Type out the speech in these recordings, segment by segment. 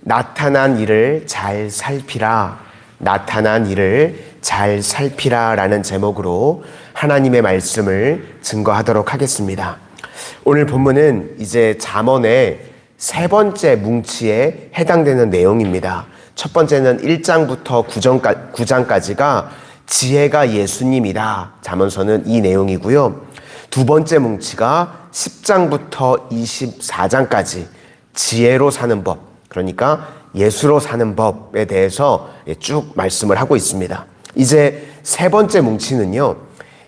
나타난 일을 잘 살피라. 나타난 일을 잘 살피라 라는 제목으로 하나님의 말씀을 증거하도록 하겠습니다. 오늘 본문은 이제 잠언의 세 번째 뭉치에 해당되는 내용입니다. 첫 번째는 1장부터 9장까, 9장까지가 지혜가 예수님이다. 잠언서는 이 내용이고요. 두 번째 뭉치가 10장부터 24장까지 지혜로 사는 법, 그러니까 예수로 사는 법에 대해서 쭉 말씀을 하고 있습니다. 이제 세 번째 뭉치는요,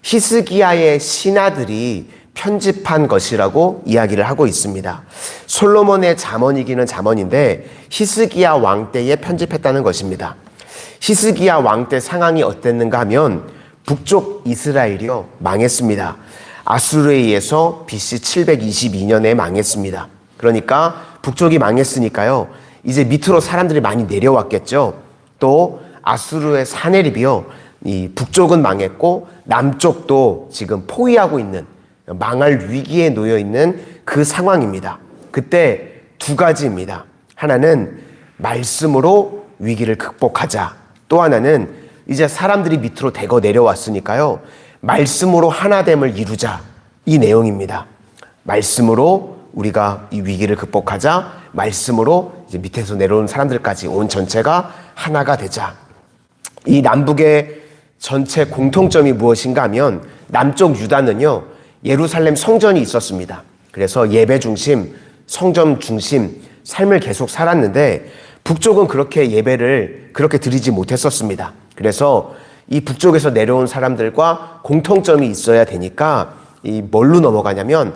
히스기야의 신하들이 편집한 것이라고 이야기를 하고 있습니다. 솔로몬의 잠언이기는 잠언인데 히스기야 왕 때에 편집했다는 것입니다. 히스기야 왕 때 상황이 어땠는가 하면 북쪽 이스라엘이요 망했습니다. 아수르에 의해서 BC 722년에 망했습니다. 그러니까 북쪽이 망했으니까요. 이제 밑으로 사람들이 많이 내려왔겠죠. 또 아수르의 사내립이요. 이 북쪽은 망했고 남쪽도 지금 포위하고 있는 망할 위기에 놓여 있는 그 상황입니다. 그때 두 가지입니다. 하나는 말씀으로 위기를 극복하자. 또 하나는 이제 사람들이 밑으로 대거 내려왔으니까요. 말씀으로 하나됨을 이루자. 이 내용입니다. 말씀으로 우리가 이 위기를 극복하자. 말씀으로 이제 밑에서 내려온 사람들까지 온 전체가 하나가 되자. 이 남북의 전체 공통점이 무엇인가 하면 남쪽 유다는요, 예루살렘 성전이 있었습니다. 그래서 예배 중심, 성전 중심 삶을 계속 살았는데 북쪽은 그렇게 예배를 그렇게 드리지 못했었습니다. 그래서 이 북쪽에서 내려온 사람들과 공통점이 있어야 되니까 이 뭘로 넘어가냐면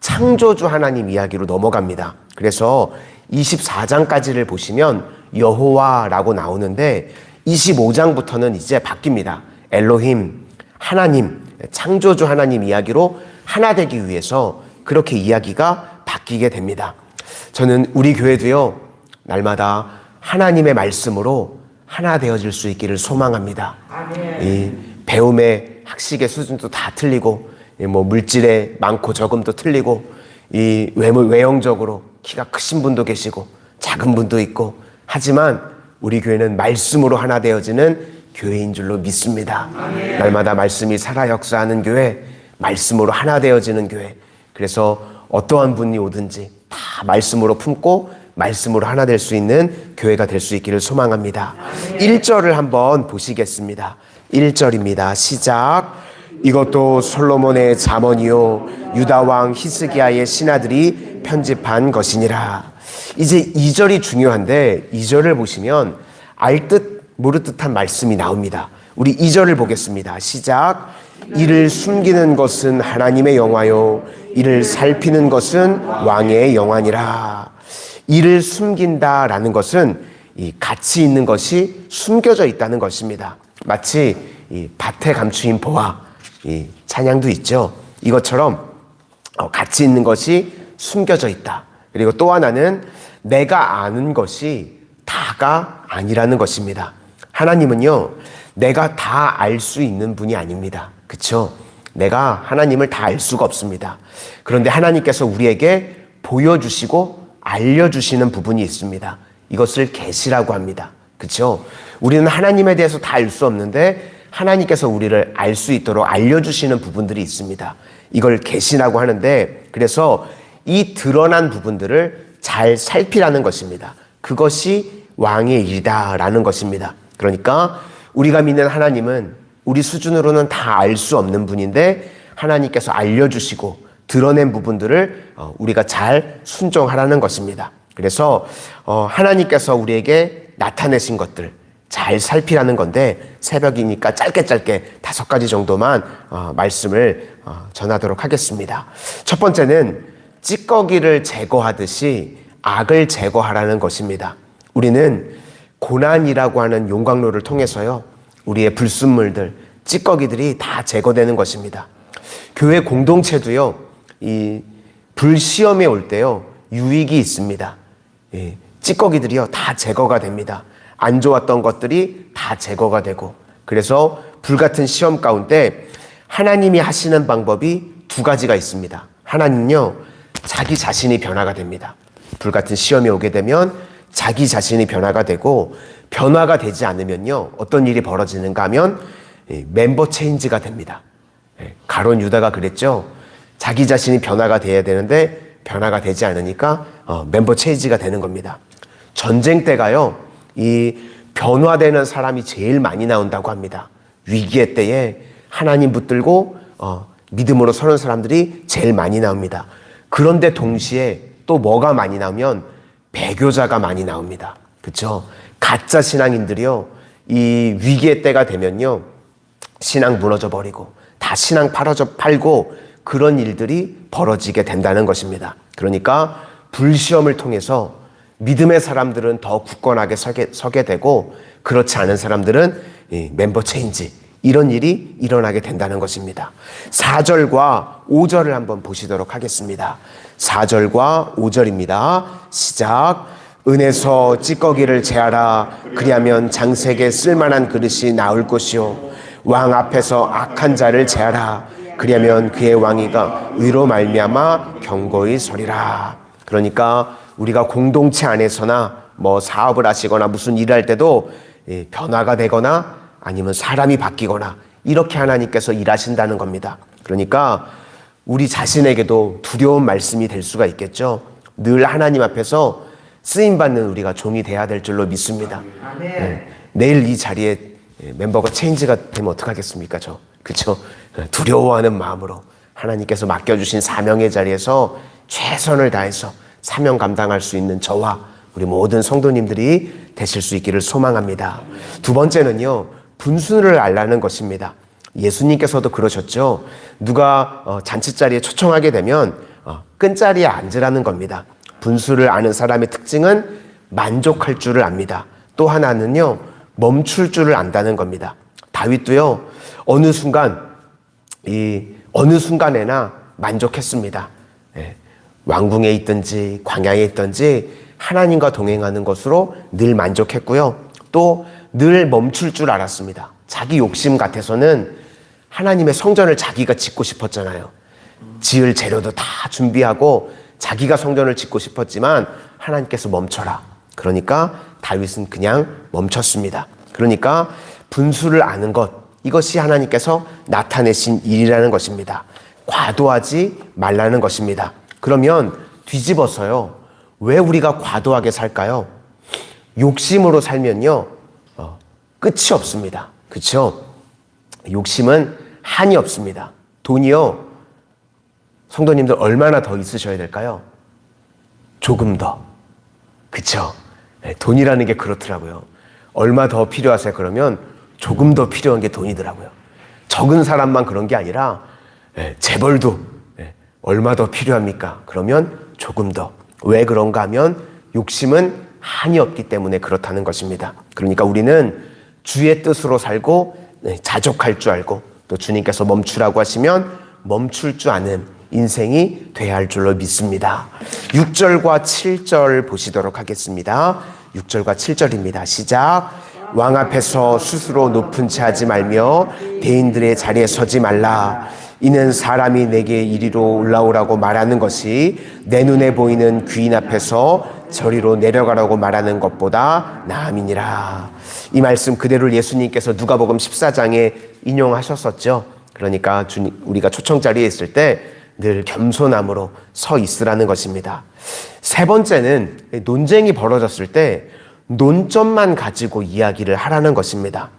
창조주 하나님 이야기로 넘어갑니다. 그래서 24장까지를 보시면 여호와라고 나오는데 25장부터는 이제 바뀝니다. 엘로힘, 하나님, 창조주 하나님 이야기로 하나 되기 위해서 그렇게 이야기가 바뀌게 됩니다. 저는 우리 교회도요, 날마다 하나님의 말씀으로 하나 되어질 수 있기를 소망합니다. 이 배움의 학식의 수준도 다 틀리고, 뭐 물질의 많고 적음도 틀리고, 이 외모, 외형적으로 키가 크신 분도 계시고, 작은 분도 있고, 하지만 우리 교회는 말씀으로 하나 되어지는 교회인 줄로 믿습니다. 날마다 말씀이 살아 역사하는 교회, 말씀으로 하나 되어지는 교회. 그래서 어떠한 분이 오든지 다 말씀으로 품고 말씀으로 하나 될 수 있는 교회가 될 수 있기를 소망합니다. 1절을 한번 보시겠습니다. 1절입니다. 시작. 이것도 솔로몬의 잠언이요 유다 왕 히스기야의 신하들이 편집한 것이니라. 이제 2절이 중요한데 2절을 보시면 알듯 모를 듯한 말씀이 나옵니다. 우리 2절을 보겠습니다. 시작. 이를 숨기는 것은 하나님의 영화요 이를 살피는 것은 왕의 영화니라. 이를 숨긴다라는 것은 이 가치 있는 것이 숨겨져 있다는 것입니다. 마치 이 밭에 감추인 보화, 이 찬양도 있죠. 이것처럼 어, 가치 있는 것이 숨겨져 있다. 그리고 또 하나는 내가 아는 것이 다가 아니라는 것입니다. 하나님은요, 내가 다 알 수 있는 분이 아닙니다. 그쵸? 내가 하나님을 다 알 수가 없습니다. 그런데 하나님께서 우리에게 보여주시고 알려주시는 부분이 있습니다. 이것을 계시라고 합니다. 그쵸? 우리는 하나님에 대해서 다 알 수 없는데 하나님께서 우리를 알 수 있도록 알려주시는 부분들이 있습니다. 이걸 계시라고 하는데 그래서 이 드러난 부분들을 잘 살피라는 것입니다. 그것이 왕의 일이다라는 것입니다. 그러니까 우리가 믿는 하나님은 우리 수준으로는 다 알 수 없는 분인데 하나님께서 알려주시고 드러낸 부분들을 어, 우리가 잘 순종하라는 것입니다. 그래서 어, 하나님께서 우리에게 나타내신 것들 잘 살피라는 건데 새벽이니까 짧게 짧게 다섯 가지 정도만 어, 말씀을 전하도록 하겠습니다. 첫 번째는 찌꺼기를 제거하듯이 악을 제거하라는 것입니다. 우리는 고난이라고 하는 용광로를 통해서요, 우리의 불순물들, 찌꺼기들이 다 제거되는 것입니다. 교회 공동체도요, 이 불시험에 올 때요, 유익이 있습니다. 예, 찌꺼기들이요, 다 제거가 됩니다. 안 좋았던 것들이 다 제거가 되고, 그래서 불같은 시험 가운데 하나님이 하시는 방법이 두 가지가 있습니다. 하나님은요, 자기 자신이 변화가 됩니다. 불같은 시험이 오게 되면 자기 자신이 변화가 되고 변화가 되지 않으면요 어떤 일이 벌어지는가 하면 이 멤버 체인지가 됩니다. 예, 가론 유다가 그랬죠. 자기 자신이 변화가 돼야 되는데 변화가 되지 않으니까 어, 멤버 체인지가 되는 겁니다. 전쟁 때가요 이 변화되는 사람이 제일 많이 나온다고 합니다. 위기의 때에 하나님 붙들고 어, 믿음으로 서는 사람들이 제일 많이 나옵니다. 그런데 동시에 또 뭐가 많이 나오면 배교자가 많이 나옵니다. 그렇죠? 가짜 신앙인들이요. 이 위기의 때가 되면요. 신앙 무너져 버리고 다 신앙 팔아져 팔고 그런 일들이 벌어지게 된다는 것입니다. 그러니까 불시험을 통해서 믿음의 사람들은 더 굳건하게 서게, 서게 되고 그렇지 않은 사람들은 이 멤버 체인지 이런 일이 일어나게 된다는 것입니다. 4절과 5절을 한번 보시도록 하겠습니다. 4절과 5절입니다. 시작. 은에서 찌꺼기를 제하라. 그리하면 장색에 쓸만한 그릇이 나올 것이요. 왕 앞에서 악한 자를 제하라. 그리하면 그의 왕이가 의로 말미암아 경고히 서리라. 그러니까 우리가 공동체 안에서나 뭐 사업을 하시거나 무슨 일을 할 때도 예, 변화가 되거나 아니면 사람이 바뀌거나 이렇게 하나님께서 일하신다는 겁니다. 그러니까 우리 자신에게도 두려운 말씀이 될 수가 있겠죠. 늘 하나님 앞에서 쓰임 받는 우리가 종이 돼야 될 줄로 믿습니다. 네. 내일 이 자리에 멤버가 체인지가 되면 어떡하겠습니까, 저? 그렇죠? 두려워하는 마음으로 하나님께서 맡겨주신 사명의 자리에서 최선을 다해서 사명 감당할 수 있는 저와 우리 모든 성도님들이 되실 수 있기를 소망합니다. 두 번째는요, 분수를 알라는 것입니다. 예수님께서도 그러셨죠. 누가 어, 잔치 자리에 초청하게 되면 어, 끈 자리에 앉으라는 겁니다. 분수를 아는 사람의 특징은 만족할 줄을 압니다. 또 하나는요, 멈출 줄을 안다는 겁니다. 다윗도요, 어느 순간, 이, 어느 순간에나 만족했습니다. 예, 왕궁에 있든지, 광야에 있든지, 하나님과 동행하는 것으로 늘 만족했고요. 또 늘 멈출 줄 알았습니다. 자기 욕심 같아서는 하나님의 성전을 자기가 짓고 싶었잖아요. 지을 재료도 다 준비하고 자기가 성전을 짓고 싶었지만 하나님께서 멈춰라. 그러니까 다윗은 그냥 멈췄습니다. 그러니까 분수를 아는 것 이것이 하나님께서 나타내신 일이라는 것입니다. 과도하지 말라는 것입니다. 그러면 뒤집어서요. 왜 우리가 과도하게 살까요? 욕심으로 살면요. 어, 끝이 없습니다. 그렇죠? 욕심은 한이 없습니다. 돈이요. 성도님들 얼마나 더 있으셔야 될까요? 조금 더. 그쵸? 네, 돈이라는 게 그렇더라고요. 얼마 더 필요하세요? 그러면 조금 더 필요한 게 돈이더라고요. 적은 사람만 그런 게 아니라 네, 재벌도 네, 얼마 더 필요합니까? 그러면 조금 더. 왜 그런가 하면 욕심은 한이 없기 때문에 그렇다는 것입니다. 그러니까 우리는 주의 뜻으로 살고 네, 자족할 줄 알고 또 주님께서 멈추라고 하시면 멈출 줄 아는 인생이 돼야 할 줄로 믿습니다. 6절과 7절 보시도록 하겠습니다. 6절과 7절입니다. 시작. 왕 앞에서 스스로 높은 채 하지 말며 대인들의 자리에 서지 말라. 이는 사람이 내게 이리로 올라오라고 말하는 것이 내 눈에 보이는 귀인 앞에서 저리로 내려가라고 말하는 것보다 나음이니라. 이 말씀 그대로 예수님께서 누가복음 14장에 인용하셨었죠. 그러니까 우리가 초청 자리에 있을 때 늘 겸손함으로 서 있으라는 것입니다. 세 번째는 논쟁이 벌어졌을 때 논점만 가지고 이야기를 하라는 것입니다.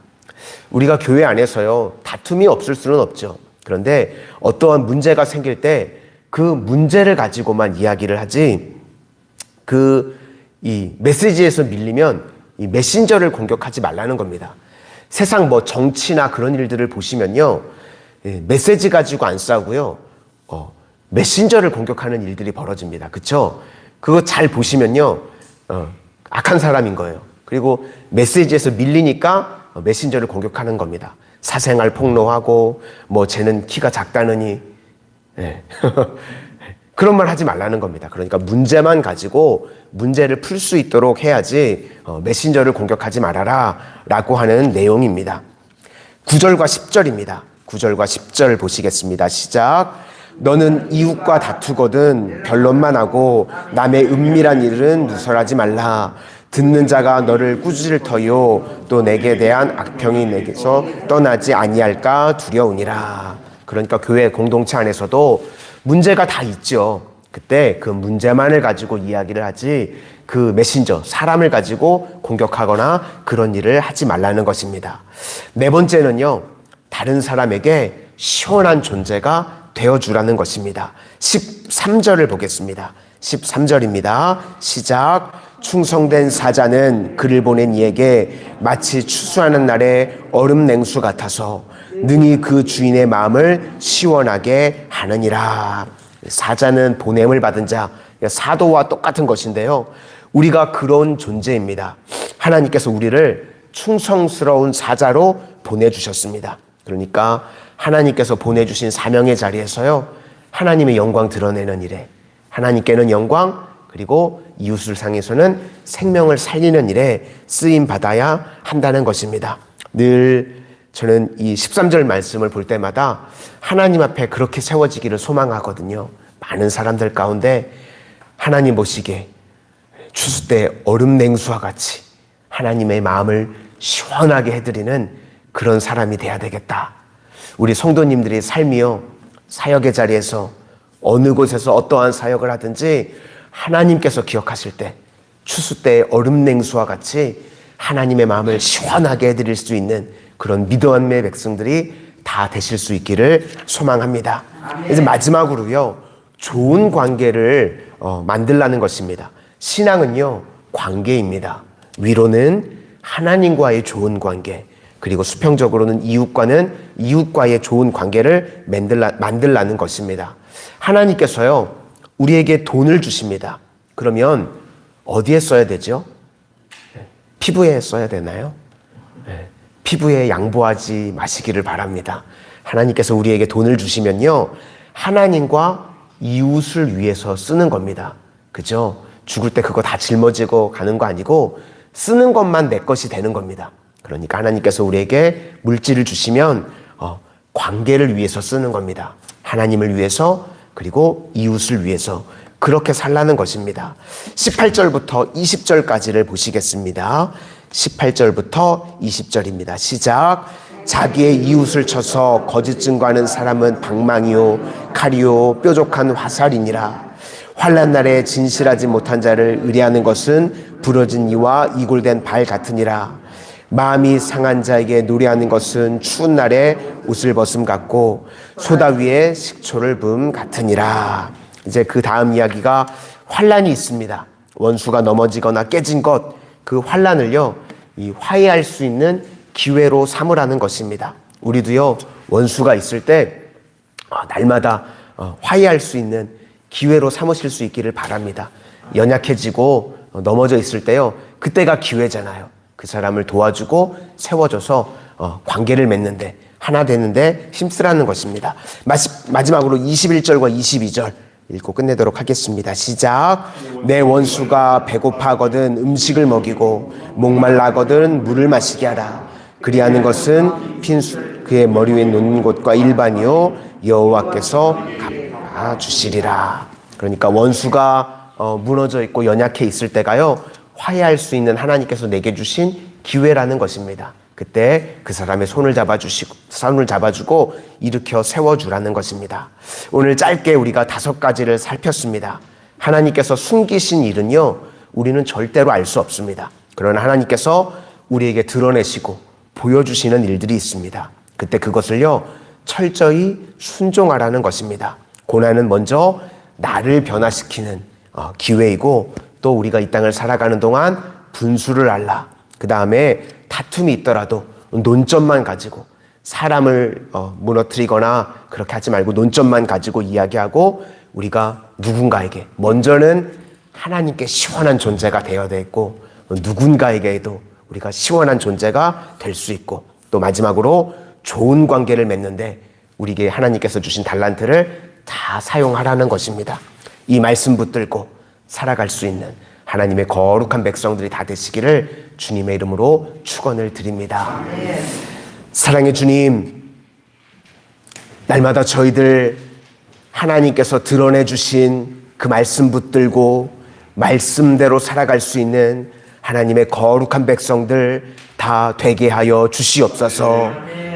우리가 교회 안에서요, 다툼이 없을 수는 없죠. 그런데 어떠한 문제가 생길 때 그 문제를 가지고만 이야기를 하지 그 이 메시지에서 밀리면 이 메신저를 공격하지 말라는 겁니다. 세상 뭐 정치나 그런 일들을 보시면요. 예, 메시지 가지고 안 싸우고요. 어, 메신저를 공격하는 일들이 벌어집니다. 그쵸? 그거 잘 보시면요. 어, 악한 사람인 거예요. 그리고 메시지에서 밀리니까 어, 메신저를 공격하는 겁니다. 사생활 폭로하고, 뭐, 쟤는 키가 작다느니, 예. 그런 말 하지 말라는 겁니다. 그러니까 문제만 가지고 문제를 풀 수 있도록 해야지 어, 메신저를 공격하지 말아라 라고 하는 내용입니다. 9절과 10절입니다. 9절과 10절 보시겠습니다. 시작. 너는 이웃과 다투거든 변론만 하고 남의 은밀한 일은 누설하지 말라. 듣는 자가 너를 꾸짖을 터요 또 내게 대한 악평이 내게서 떠나지 아니할까 두려우니라. 그러니까 교회 공동체 안에서도 문제가 다 있죠. 그때 그 문제만을 가지고 이야기를 하지 그 메신저 사람을 가지고 공격하거나 그런 일을 하지 말라는 것입니다. 네 번째는요. 다른 사람에게 시원한 존재가 되어 주라는 것입니다. 13절을 보겠습니다. 13절입니다. 시작. 충성된 사자는 그를 보낸 이에게 마치 추수하는 날에 얼음 냉수 같아서 능히 그 주인의 마음을 시원하게 하느니라. 사자는 보냄을 받은 자, 사도와 똑같은 것인데요. 우리가 그런 존재입니다. 하나님께서 우리를 충성스러운 사자로 보내주셨습니다. 그러니까 하나님께서 보내주신 사명의 자리에서요, 하나님의 영광 드러내는 일에, 하나님께는 영광, 그리고 이웃을 상해서는 생명을 살리는 일에 쓰임 받아야 한다는 것입니다. 늘 저는 이 13절 말씀을 볼 때마다 하나님 앞에 그렇게 세워지기를 소망하거든요. 많은 사람들 가운데 하나님 보시기에 추수 때 얼음 냉수와 같이 하나님의 마음을 시원하게 해드리는 그런 사람이 돼야 되겠다. 우리 성도님들의 삶이요. 사역의 자리에서 어느 곳에서 어떠한 사역을 하든지 하나님께서 기억하실 때 추수 때 얼음 냉수와 같이 하나님의 마음을 시원하게 해드릴 수 있는 그런 믿음의 백성들이 다 되실 수 있기를 소망합니다. 이제 마지막으로요, 좋은 관계를 어, 만들라는 것입니다. 신앙은요, 관계입니다. 위로는 하나님과의 좋은 관계, 그리고 수평적으로는 이웃과는 이웃과의 좋은 관계를 만들라, 만들라는 것입니다. 하나님께서요, 우리에게 돈을 주십니다. 그러면 어디에 써야 되죠? 피부에 써야 되나요? 네. 피부에 양보하지 마시기를 바랍니다. 하나님께서 우리에게 돈을 주시면요. 하나님과 이웃을 위해서 쓰는 겁니다. 그죠? 죽을 때 그거 다 짊어지고 가는 거 아니고 쓰는 것만 내 것이 되는 겁니다. 그러니까 하나님께서 우리에게 물질을 주시면 어, 관계를 위해서 쓰는 겁니다. 하나님을 위해서 그리고 이웃을 위해서 그렇게 살라는 것입니다. 18절부터 20절까지를 보시겠습니다. 18절부터 20절입니다. 시작. 자기의 이웃을 쳐서 거짓 증거하는 사람은 방망이요 칼이요 뾰족한 화살이니라. 환란 날에 진실하지 못한 자를 의뢰하는 것은 부러진 이와 이골된 발 같으니라. 마음이 상한 자에게 노래하는 것은 추운 날에 옷을 벗음 같고 소다 위에 식초를 붐 같으니라. 이제 그 다음 이야기가 환란이 있습니다. 원수가 넘어지거나 깨진 것, 그 환란을요, 이 화해할 수 있는 기회로 삼으라는 것입니다. 우리도요, 원수가 있을 때 어, 날마다 어, 화해할 수 있는 기회로 삼으실 수 있기를 바랍니다. 연약해지고 어, 넘어져 있을 때요, 그때가 기회잖아요. 그 사람을 도와주고 세워줘서 관계를 맺는데 하나 되는데 힘쓰라는 것입니다. 마지막으로 21절과 22절 읽고 끝내도록 하겠습니다. 시작. 내 원수가 배고파거든 음식을 먹이고 목말라거든 물을 마시게 하라. 그리하는 것은 핀수 그의 머리 위에 놓는 곳과 일반이요 여호와께서 갚아 주시리라. 그러니까 원수가 어, 무너져 있고 연약해 있을 때가요 화해할 수 있는 하나님께서 내게 주신 기회라는 것입니다. 그때 그 사람의 손을 잡아주시고, 손을 잡아주고 일으켜 세워주라는 것입니다. 오늘 짧게 우리가 다섯 가지를 살폈습니다. 하나님께서 숨기신 일은요, 우리는 절대로 알 수 없습니다. 그러나 하나님께서 우리에게 드러내시고 보여주시는 일들이 있습니다. 그때 그것을요, 철저히 순종하라는 것입니다. 고난은 먼저 나를 변화시키는 어, 기회이고 또 우리가 이 땅을 살아가는 동안 분수를 알라. 그 다음에 다툼이 있더라도 논점만 가지고 사람을 어, 무너뜨리거나 그렇게 하지 말고 논점만 가지고 이야기하고 우리가 누군가에게 먼저는 하나님께 시원한 존재가 되어야 되고 누군가에게도 우리가 시원한 존재가 될 수 있고 또 마지막으로 좋은 관계를 맺는데 우리에게 하나님께서 주신 달란트를 다 사용하라는 것입니다. 이 말씀 붙들고 살아갈 수 있는 하나님의 거룩한 백성들이 다 되시기를 주님의 이름으로 축원을 드립니다. 사랑의 주님, 날마다 저희들 하나님께서 드러내 주신 그 말씀 붙들고 말씀대로 살아갈 수 있는 하나님의 거룩한 백성들 다 되게 하여 주시옵소서.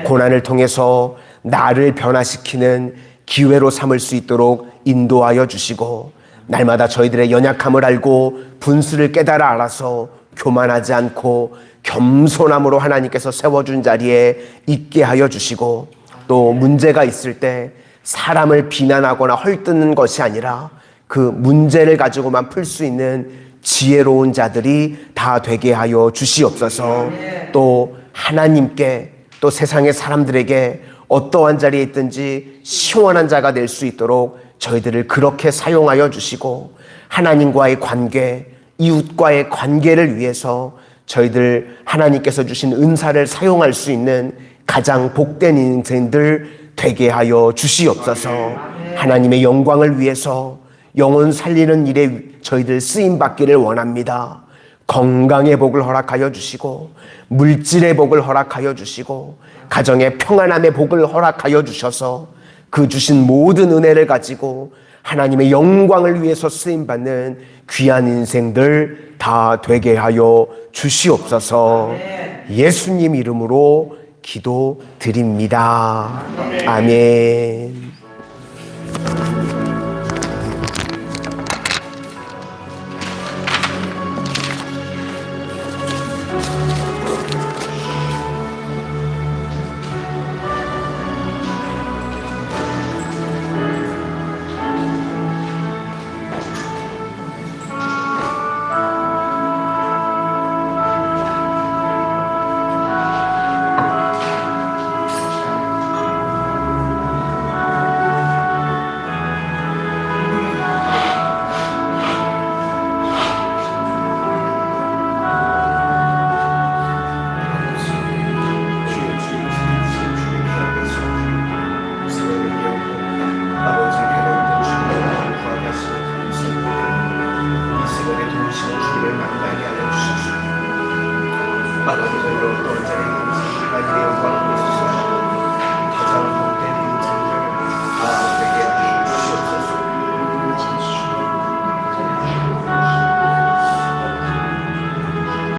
고난을 통해서 나를 변화시키는 기회로 삼을 수 있도록 인도하여 주시고 날마다 저희들의 연약함을 알고 분수를 깨달아 알아서 교만하지 않고 겸손함으로 하나님께서 세워준 자리에 있게 하여 주시고 또 문제가 있을 때 사람을 비난하거나 헐뜯는 것이 아니라 그 문제를 가지고만 풀 수 있는 지혜로운 자들이 다 되게 하여 주시옵소서. 또 하나님께 또 세상의 사람들에게 어떠한 자리에 있든지 시원한 자가 될 수 있도록 저희들을 그렇게 사용하여 주시고 하나님과의 관계, 이웃과의 관계를 위해서 저희들 하나님께서 주신 은사를 사용할 수 있는 가장 복된 인생들 되게 하여 주시옵소서. 하나님의 영광을 위해서 영혼 살리는 일에 저희들 쓰임 받기를 원합니다. 건강의 복을 허락하여 주시고 물질의 복을 허락하여 주시고 가정의 평안함의 복을 허락하여 주셔서 그 주신 모든 은혜를 가지고 하나님의 영광을 위해서 쓰임 받는 귀한 인생들 다 되게 하여 주시옵소서. 예수님 이름으로 기도 드립니다. 아멘.